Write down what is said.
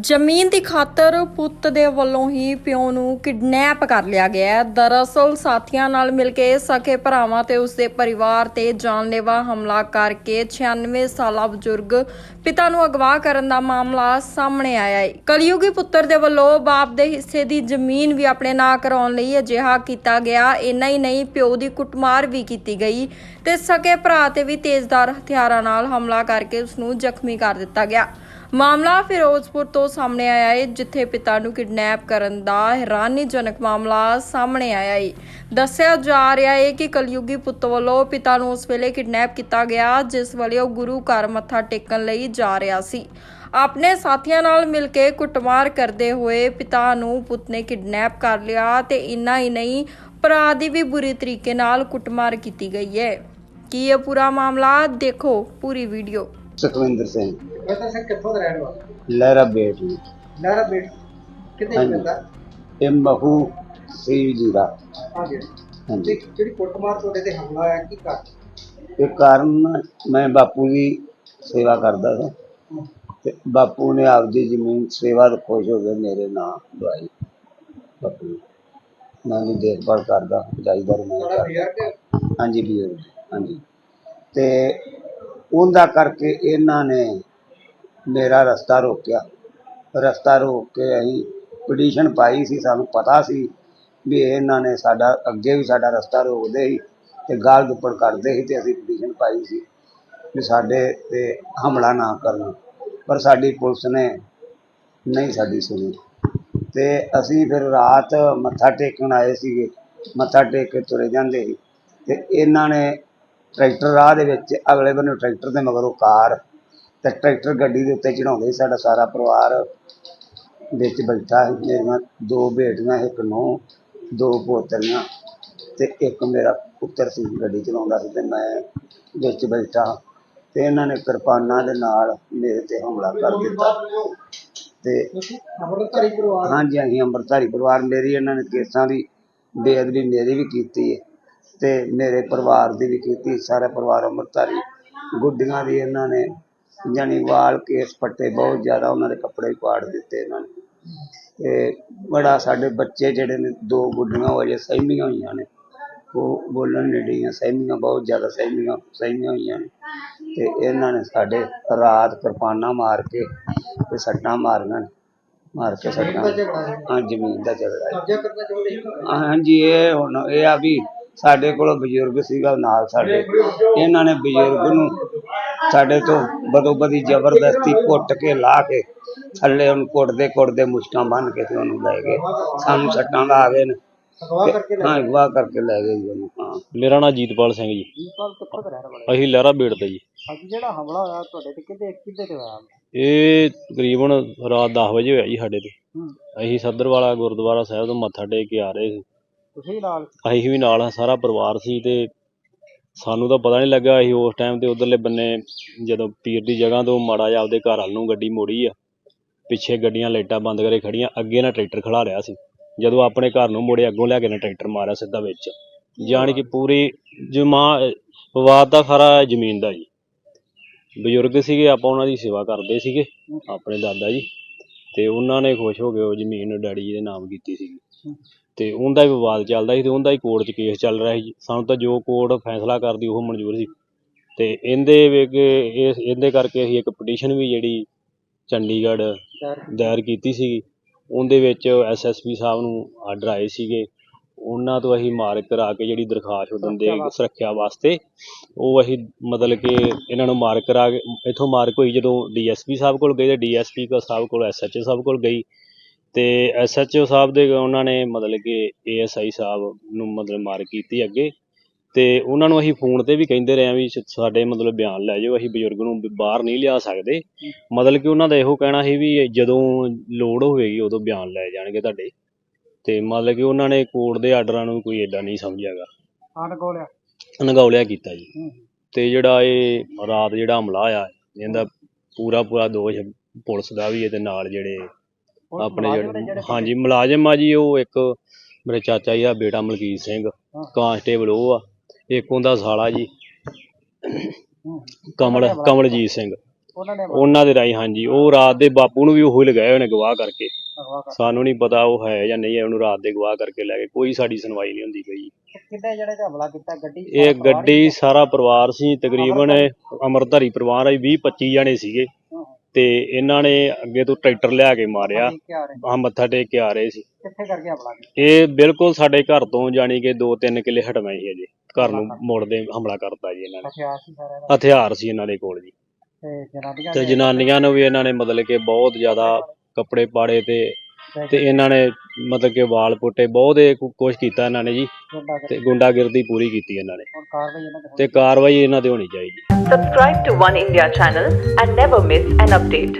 ਜ਼ਮੀਨ ਦੀ ਖਾਤਰ ਪੁੱਤ ਦੇ ਵੱਲੋਂ ਹੀ ਪਿਓ ਨੂੰ ਕਿਡਨੈਪ ਕਰ ਲਿਆ ਗਿਆ ਹੈ। ਦਰਅਸਲ ਸਾਥੀਆਂ ਨਾਲ ਮਿਲ ਕੇ ਸਕੇ ਭਰਾਵਾਂ ਤੇ ਉਸਦੇ ਪਰਿਵਾਰ ਤੇ ਜਾਨਲੇਵਾ ਹਮਲਾ ਕਰਕੇ 96 ਸਾਲਾ ਬਜ਼ੁਰਗ ਪਿਤਾ ਨੂੰ ਅਗਵਾ ਕਰਨ ਦਾ ਮਾਮਲਾ ਸਾਹਮਣੇ ਆਇਆ ਹੈ। ਕਲਯੁਗੀ ਪੁੱਤਰ ਦੇ ਵੱਲੋਂ ਬਾਪ ਦੇ ਹਿੱਸੇ ਦੀ ਜ਼ਮੀਨ ਵੀ ਆਪਣੇ ਨਾਂ ਕਰਾਉਣ ਲਈ ਅਜਿਹਾ ਕੀਤਾ ਗਿਆ। ਇੰਨਾ ਹੀ ਨਹੀਂ, ਪਿਓ ਦੀ ਕੁੱਟਮਾਰ ਵੀ ਕੀਤੀ ਗਈ ਤੇ ਸਕੇ ਭਰਾ ਤੇ ਵੀ ਤੇਜ਼ਦਾਰ ਹਥਿਆਰਾਂ ਨਾਲ ਹਮਲਾ ਕਰਕੇ ਉਸ ਨੂੰ ਜ਼ਖਮੀ ਕਰ ਦਿੱਤਾ ਗਿਆ। ਮਾਮਲਾ ਫਿਰੋਜ਼ਪੁਰ ਤੋਂ ਸਾਹਮਣੇ ਆਇਆ ਹੈ ਜਿੱਥੇ ਪਿਤਾ ਨੂੰ ਕਿਡਨੈਪ ਕਰਨ ਦਾ ਹੈਰਾਨੀਜਨਕ ਮਾਮਲਾ ਸਾਹਮਣੇ ਆਇਆ ਹੈ ਦੱਸਿਆ ਜਾ ਰਿਹਾ ਹੈ ਕਿ ਕਲਯੁਗੀ ਪੁੱਤ ਵੱਲੋਂ ਪਿਤਾ ਨੂੰ ਉਸ ਵੇਲੇ ਕਿਡਨੈਪ ਕੀਤਾ ਗਿਆ, ਜਿਸ ਵੇਲੇ ਉਹ ਗੁਰੂ ਘਰ ਮੱਥਾ ਟੇਕਣ ਲਈ ਜਾ ਰਿਹਾ ਸੀ। ਆਪਣੇ ਸਾਥੀਆਂ ਨਾਲ ਮਿਲ ਕੇ ਕੁੱਟਮਾਰ ਕਰਦੇ ਹੋਏ ਪਿਤਾ ਨੂੰ ਪੁੱਤ ਨੇ ਕਿਡਨੈਪ ਕਰ ਲਿਆ ਤੇ ਇੰਨਾ ਹੀ ਨਹੀਂ, ਭਰਾ ਦੀ ਵੀ ਬੁਰੀ ਤਰੀਕੇ ਨਾਲ ਕੁੱਟਮਾਰ ਕੀਤੀ ਗਈ ਹੈ ਕੀ ਇਹ ਪੂਰਾ ਮਾਮਲਾ? ਦੇਖੋ ਪੂਰੀ ਵੀਡੀਓ। ਸੁਖਵਿੰਦਰ ਸਿੰਘ। ਪਤਾ ਸਿੰਘ ਕਿੱਥੋਂ ਦਾ ਰਹਿਣ ਵਾਲਾ? ਲਹਿਰਾ ਬੇਟ ਨੂੰ ਲਹਿਰਾ ਬੇਟ। ਕਿੱਥੇ ਹਾਂਜੀ। ਪੈਂਦਾ ਇਹ ਮਹੂ ਸੀ ਜੀ ਦਾ। ਆ ਗਿਆ ਹਾਂਜੀ। ਤੇ ਜਿਹੜੀ ਕੁੱਟਮਾਰ ਤੁਹਾਡੇ ਤੇ ਹਮਲਾ ਆਇਆ ਕੀ ਕਰ ਇਹ ਕਾਰਨ ਮੈਂ ਬਾਪੂ ਦੀ ਸੇਵਾ ਕਰਦਾ ਸੀ। ਤੇ ਬਾਪੂ ਨੇ ਆਪਦੀ ਜ਼ਮੀਨ ਸੇਵਾ ਤੋਂ ਖੁਸ਼ ਹੋ ਕੇ ਮੇਰੇ ਨਾਂ ਦਵਾਈ ਬਾਪੂ ਨੇ। ਮੈਂ ਉਹਦੀ ਦੇਖਭਾਲ ਕਰਦਾ ਜਾਈਦਾਰ ਮੈਂ ਤੁਹਾਡਾ ਕਰਦਾ। ਹਾਂਜੀ ਵੀਰ ਹਾਂਜੀ। ਤੇ ਉਹਦਾ ਕਰਕੇ ਇਹਨਾਂ ਨੇ ਮੇਰਾ ਰਸਤਾ ਰੋਕਿਆ। ਰਸਤਾ ਰੋਕ ਕੇ ਅਸੀਂ ਪਟੀਸ਼ਨ ਪਾਈ ਸੀ, ਸਾਨੂੰ ਪਤਾ ਸੀ ਵੀ ਇਹਨਾਂ ਨੇ ਸਾਡਾ, ਅੱਗੇ ਵੀ ਸਾਡਾ ਰਸਤਾ ਰੋਕਦੇ ਸੀ ਤੇ ਗਾਲ ਗੁੱਪੜ ਕਰਦੇ ਸੀ ਤੇ ਅਸੀਂ ਪਟੀਸ਼ਨ ਪਾਈ ਸੀ ਵੀ ਸਾਡੇ ਤੇ ਹਮਲਾ ਨਾ ਕਰਨ। ਪਰ ਸਾਡੀ ਪੁਲਿਸ ਨੇ ਨਹੀਂ ਸਾਡੀ ਸੁਣੀ। ਤੇ ਅਸੀਂ ਫਿਰ ਰਾਤ ਮੱਥਾ ਟੇਕਣ ਆਏ ਸੀਗੇ। ਮੱਥਾ ਟੇਕ ਕੇ ਤੁਰੇ ਜਾਂਦੇ ਸੀ। ਤੇ ਇਹਨਾਂ ਨੇ ਟਰੈਕਟਰ ਰਾਹ ਦੇ ਵਿੱਚ, ਅਗਲੇ ਬੰਨੇ ਟਰੈਕਟਰ ਦੇ ਮਗਰੋਂ ਕਾਰ ਤੇ ਟਰੈਕਟਰ ਗੱਡੀ ਦੇ ਉੱਤੇ ਚੜਾਉਂਦੇ ਸੀ, ਸਾਡਾ ਸਾਰਾ ਪਰਿਵਾਰ ਵਿੱਚ ਬੈਠਾ ਸੀ ਮੇਰੀਆਂ ਦੋ ਬੇਟੀਆਂ, ਇੱਕ ਨੂੰਹ, ਦੋ ਪੋਤਰੀਆਂ ਤੇ ਇੱਕ ਮੇਰਾ ਪੁੱਤਰ ਸੀ ਗੱਡੀ ਚਲਾਉਂਦਾ ਸੀ ਤੇ ਮੈਂ ਵਿੱਚ ਬੈਠਾ ਤੇ ਇਹਨਾਂ ਨੇ ਕਿਰਪਾਨਾਂ ਦੇ ਨਾਲ ਮੇਰੇ ਤੇ ਹਮਲਾ ਕਰ ਦਿੱਤਾ। ਤੇ ਤੁਸੀਂ ਪਰਿਵਾਰ ਹਾਂਜੀ ਅਸੀਂ ਅੰਮ੍ਰਿਤਧਾਰੀ ਪਰਿਵਾਰ ਮੇਰੀ, ਇਹਨਾਂ ਨੇ ਕੇਸਾਂ ਦੀ, ਬੇਅਦਬੀ ਮੇਰੀ ਵੀ ਕੀਤੀ ਹੈ ਤੇ ਮੇਰੇ ਪਰਿਵਾਰ ਦੀ ਵੀ ਕੀਤੀ, ਸਾਰਾ ਪਰਿਵਾਰ ਅੰਮ੍ਰਿਤਧਾਰੀ ਗੁੱਡੀਆਂ ਦੀ ਇਹਨਾਂ ਨੇ ਜਾਣੀ ਵਾਲ ਕੇਸ ਪੱਟੇ ਬਹੁਤ ਜ਼ਿਆਦਾ ਉਹਨਾਂ ਦੇ ਕੱਪੜੇ ਪਾੜ ਦਿੱਤੇ ਇਹਨਾਂ ਨੇ। ਤੇ ਬੜਾ ਸਾਡੇ ਬੱਚੇ ਜਿਹੜੇ ਨੇ ਦੋ ਗੁੱਡੀਆਂ ਉਹ ਅਜੇ ਸਹਿਮੀਆਂ ਹੋਈਆਂ ਨੇ। ਉਹ ਬੋਲਣ ਨਹੀਂ ਡਈਆਂ ਸਹਿਮੀਆਂ ਬਹੁਤ ਜ਼ਿਆਦਾ ਸਹਿਮੀਆਂ ਸਹਿਮੀਆਂ ਹੋਈਆਂ ਨੇ। ਤੇ ਇਹਨਾਂ ਨੇ ਸਾਡੇ ਰਾਤ ਕਿਰਪਾਨਾਂ ਮਾਰ ਕੇ ਤੇ ਸੱਟਾਂ ਮਾਰੀਆਂ ਨੇ। ਮਾਰ ਕੇ ਸੱਟਾਂ ਹਾਂ। ਜ਼ਮੀਨ ਦਾ ਝਗੜਾ ਹੈ। ਹਾਂਜੀ ਇਹ ਹੁਣ ਇਹ ਆ ਵੀ ਸਾਡੇ ਕੋਲ ਬਜ਼ੁਰਗ ਸੀਗਾ ਨਾਲ ਸਾਡੇ। ਇਹਨਾਂ ਨੇ ਬਜ਼ੁਰਗ ਨੂੰ ਸਾਡੇ ਤੋਂ ਬਦੋ ਬਦੀ ਜ਼ਬਰਦਸਤੀ ਕੁੱਟ ਕੇ ਲਾ ਕੇ ਥੱਲੇ ਉਹਨੂੰ ਕੁੱਟਦੇ ਕੁੱਟਦੇ ਮੁਸ਼ਕਾਂ ਬੰਨ ਕੇ ਤੇ ਉਹਨੂੰ ਲੈ ਗਏ। ਸਾਨੂੰ ਸੱਟਾਂ ਲਾ ਗਏ ਨੇ। ਅਗਵਾ ਕਰਕੇ ਲੈ ਹਾਂ ਅਗਵਾ ਕਰਕੇ ਲੈ ਗਏ ਜੀ ਉਹਨੂੰ ਹਾਂ। ਮੇਰਾ ਨਾਮ ਜੀਤਪਾਲ ਸਿੰਘ ਜੀ। ਦੀਪਾਲ ਕਿੱਥੋਂ ਦਾ ਰਹਿਣ ਵਾਲਾ ਅਸੀਂ ਲਹਿਰਾ ਬੇੜ ਤੇ ਜੀ। ਅੱਜ ਜਿਹੜਾ ਹਮਲਾ ਹੋਇਆ ਤੁਹਾਡੇ ਤੇ ਕਿੱਦੇ ਕਿੱਦੇ ਤੇ ਹੋਇਆ? ਇਹ ਤਕਰੀਬਨ ਰਾਤ 10 ਵਜੇ ਹੋਇਆ ਜੀ ਸਾਡੇ ਤੇ। ਅਸੀਂ ਸੱਦਰਵਾਲਾ ਗੁਰਦੁਆਰਾ ਸਾਹਿਬ ਤੋਂ ਮੱਥਾ ਟੇਕ ਕੇ ਆ ਰਹੇ ਸੀ। ਤੁਸੀਂ ਨਾਲ? ਅਸੀਂ ਵੀ ਨਾਲ ਸਾਰਾ ਪਰਿਵਾਰ ਸੀ ਤੇ ਸਾਨੂੰ ਤਾਂ ਪਤਾ ਨਹੀਂ ਲੱਗਾ ਅਸੀਂ ਉਸ ਟਾਈਮ ਤੇ ਉਧਰਲੇ ਬੰਨੇ ਜਦੋਂ ਪੀਰ ਦੀ ਜਗ੍ਹਾ ਤੋਂ ਮਾੜਾ ਜਿਹਾ ਆਪਦੇ ਘਰ ਵੱਲ ਨੂੰ ਗੱਡੀ ਮੋੜੀ ਆ, ਪਿੱਛੇ ਗੱਡੀਆਂ ਲਾਈਟਾਂ ਬੰਦ ਕਰੇ ਖੜੀਆਂ, ਅੱਗੇ ਨਾ ਟਰੈਕਟਰ ਖੜਾ ਰਿਹਾ ਸੀ। ਜਦੋਂ ਆਪਣੇ ਘਰ ਨੂੰ ਮੋੜੇ ਅੱਗੋਂ ਲਿਆ ਕੇ ਨਾ ਟਰੈਕਟਰ ਮਾਰਿਆ ਸਿੱਧਾ ਵਿੱਚ। ਜਾਣੀ ਕਿ ਪੂਰੀ ਜਮਾ ਵਿਵਾਦ ਦਾ ਖਰਾ ਜ਼ਮੀਨ ਦਾ ਜੀ। ਬਜ਼ੁਰਗ ਸੀਗੇ, ਆਪਾਂ ਉਹਨਾਂ ਦੀ ਸੇਵਾ ਕਰਦੇ ਸੀਗੇ, ਆਪਣੇ ਦਾਦਾ ਜੀ। ਤੇ ਉਹਨਾਂ ਨੇ ਖੁਸ਼ ਹੋ ਕੇ ਉਹ ਜ਼ਮੀਨ ਡੈਡੀ ਜੀ ਦੇ ਨਾਮ ਕੀਤੀ ਸੀ। ਤੇ ਉਹਦਾ ਹੀ ਵਿਵਾਦ ਚੱਲਦਾ ਸੀ ਤੇ ਉਹਦਾ ਹੀ ਕੋਰਟ 'ਚ ਕੇਸ ਚੱਲ ਰਿਹਾ ਸੀ। ਸਾਨੂੰ ਤਾਂ ਜੋ ਕੋਰਟ ਫੈਸਲਾ ਕਰਦੀ ਉਹ ਮਨਜ਼ੂਰ ਸੀ। ਤੇ ਇਹਦੇ ਵਿੱਚ ਇਸ ਇਹਦੇ ਕਰਕੇ ਅਸੀਂ ਇੱਕ ਪਟੀਸ਼ਨ ਵੀ ਜਿਹੜੀ ਚੰਡੀਗੜ੍ਹ ਦਾਇਰ ਦਾਇਰ ਕੀਤੀ ਸੀ ਉਹਦੇ ਵਿੱਚ ਐਸਐਸਪੀ ਸਾਹਿਬ ਨੂੰ ਆਰਡਰ ਆਏ ਸੀਗੇ। ਉਹਨਾਂ ਤੋਂ ਅਸੀਂ ਮਾਰਕ ਕਰਾ ਕੇ ਜਿਹੜੀ ਦਰਖਾਸਤ ਉਹ ਦਿੰਦੇ ਵਾਸਤੇ। ਸੁਰੱਖਿਆ ਵਾਸਤੇ ਉਹ ਅਸੀਂ ਮਤਲਬ ਕਿ ਇਹਨਾਂ ਨੂੰ ਮਾਰਕ ਕਰਾ ਕੇ ਇੱਥੋਂ ਮਾਰਕ ਹੋਈ ਜਦੋਂ ਡੀਐਸਪੀ ਸਾਹਿਬ ਕੋਲ ਗਏ ਤੇ ਡੀਐਸਪੀ ਕੋ ਸਾਹਿਬ ਕੋਲ ਐਸਐਚਓ ਸਾਹਿਬ ਕੋਲ ਗਈ ਤੇ ਐਸਐਚਓ ਸਾਹਿਬ ਦੇ ਉਹਨਾਂ ਨੇ ਮਤਲਬ ਕਿ ਏਐਸਆਈ ਸਾਹਿਬ ਨੂੰ ਮਤਲਬ ਮਾਰਕ ਕੀਤੀ ਅੱਗੇ ਤੇ ਉਹਨਾਂ ਨੂੰ ਅਸੀਂ ਫੋਨ ਤੇ ਵੀ ਕਹਿੰਦੇ ਰਹੇ ਆ ਵੀ ਸਾਡੇ ਮਤਲਬ ਬਿਆਨ ਲੈ ਜਾਓ ਅਸੀਂ ਬਜ਼ੁਰਗ ਨੂੰ ਬਾਹਰ ਨਹੀਂ ਲਿਆ ਸਕਦੇ। ਮਤਲਬ ਕਿ ਉਹਨਾਂ ਦਾ ਇਹੋ ਕਹਿਣਾ ਸੀ ਵੀ ਜਦੋਂ ਲੋੜ ਹੋਵੇਗੀ ਉਦੋਂ ਬਿਆਨ ਲੈ ਜਾਣਗੇ ਤੁਹਾਡੇ। ਤੇ ਮਤਲਬ ਕਿ ਉਹਨਾਂ ਨੇ ਕੋਰਟ ਦੇ ਆਰਡਰਾਂ ਨੂੰ ਕੋਈ ਏਡਾ ਨਹੀਂ ਸਮਝਿਆਗਾ। ਅਨਗੋਲਿਆ ਅਣਗੌਲਿਆ ਕੀਤਾ ਜੀ। ਤੇ ਜਿਹੜਾ ਇਹ ਰਾਤ ਜਿਹੜਾ ਹਮਲਾ ਆਇਆ ਇਹਦਾ ਪੂਰਾ ਪੂਰਾ ਦੋਸ਼ ਪੁਲਿਸ ਦਾ ਵੀ ਹੈ ਤੇ ਨਾਲ ਜਿਹੜੇ ਆਪਣੇ ਜਿਹੜੇ ਹਾਂਜੀ ਮੁਲਾਜ਼ਮ ਆ ਜੀ ਉਹ ਇੱਕ ਮੇਰੇ ਚਾਚਾ ਜੀ ਦਾ ਬੇਟਾ ਮਲਕੀਤ ਸਿੰਘ ਕਾਂਸਟੇਬਲ ਉਹ ਆ। ਇੱਕ ਉਹਦਾ ਸਾਲਾ ਜੀ ਕਮਲ ਕਮਲਜੀਤ ਸਿੰਘ। ਉਹਨਾਂ ਦੇ ਰਾਹੀਂ ਹਾਂਜੀ ਉਹ ਰਾਤ ਦੇ ਬਾਪੂ ਨੂੰ ਵੀ ਉਹੀ ਲਗਾਏ ਹੋਏ ਨੇ ਗਵਾਹ ਕਰਕੇ। ਅਗਵਾ ਕਰ ਸਾਨੂੰ ਨਹੀਂ ਪਤਾ ਉਹ ਹੈ ਜਾਂ ਨਹੀਂ ਹੈ ਉਹਨੂੰ ਰਾਤ ਦੇ ਗਵਾਹ ਕਰਕੇ ਲੈ ਗਏ। ਕੋਈ ਸਾਡੀ ਸੁਣਵਾਈ ਨਹੀਂ ਹੁੰਦੀ ਪਈ। ਕਿੰਨੇ ਜਿਹੜੇ ਹਮਲਾ ਕੀਤਾ ਗੱਡੀ ਇਹ ਗੱਡੀ ਸਾਰਾ ਪਰਿਵਾਰ ਸੀ ਤਕਰੀਬਨ ਅਮਰਧਾਰੀ। ਪਰਿਵਾਰ ਆ 20 25 ਜਣੇ ਸੀਗੇ। ਤੇ ਇਹਨਾਂ ਨੇ ਅੱਗੇ ਤੋਂ ਟਰੈਕਟਰ ਲਿਆ ਕੇ ਮਾਰਿਆ। ਆ ਮੱਥਾ ਟੇਕ ਕੇ ਆ ਰਹੇ ਸੀ। ਕਿੱਥੇ ਕਰਕੇ ਹਮਲਾ ਕੀਤਾ? ਇਹ ਬਿਲਕੁਲ ਸਾਡੇ ਘਰ ਤੋਂ ਜਾਣੀ ਕਿ 2-3 ਕਿੱਲੇ ਹਟਵੇਂ ਸੀ ਅਜੇ ਘਰ ਨੂੰ ਮੁੜਦੇ ਹਮਲਾ ਕਰਤਾ ਜੀ ਇਹਨਾਂ ਨੇ। ਹਥਿਆਰ ਸੀ ਇਹਨਾਂ ਦੇ ਕੋਲ ਜੀ। ਤੇ ਜਨਾਨੀਆਂ ਨੂੰ ਵੀ ਇਹਨਾਂ ਨੇ ਮਤਲਬ ਕਿ ਬਹੁਤ ਜ਼ਿਆਦਾ ਕੱਪੜੇ ਪਾੜੇ ਤੇ ਤੇ ਇਹਨਾਂ ਨੇ ਮਤਲਬ ਕਿ ਵਾਲ ਪੁੱਟੇ ਬਹੁਤ ਇਹ ਕੁ- ਕੁਛ ਕੀਤਾ ਇਹਨਾਂ ਨੇ ਜੀ ਤੇ ਗੁੰਡਾਗਰਦੀ ਪੂਰੀ ਕੀਤੀ ਇਹਨਾਂ ਨੇ ਤੇ ਕਾਰਵਾਈ ਇਹਨਾਂ ਤੇ ਹੋਣੀ ਚਾਹੀਦੀ Subscribe to One India channel and never miss an update.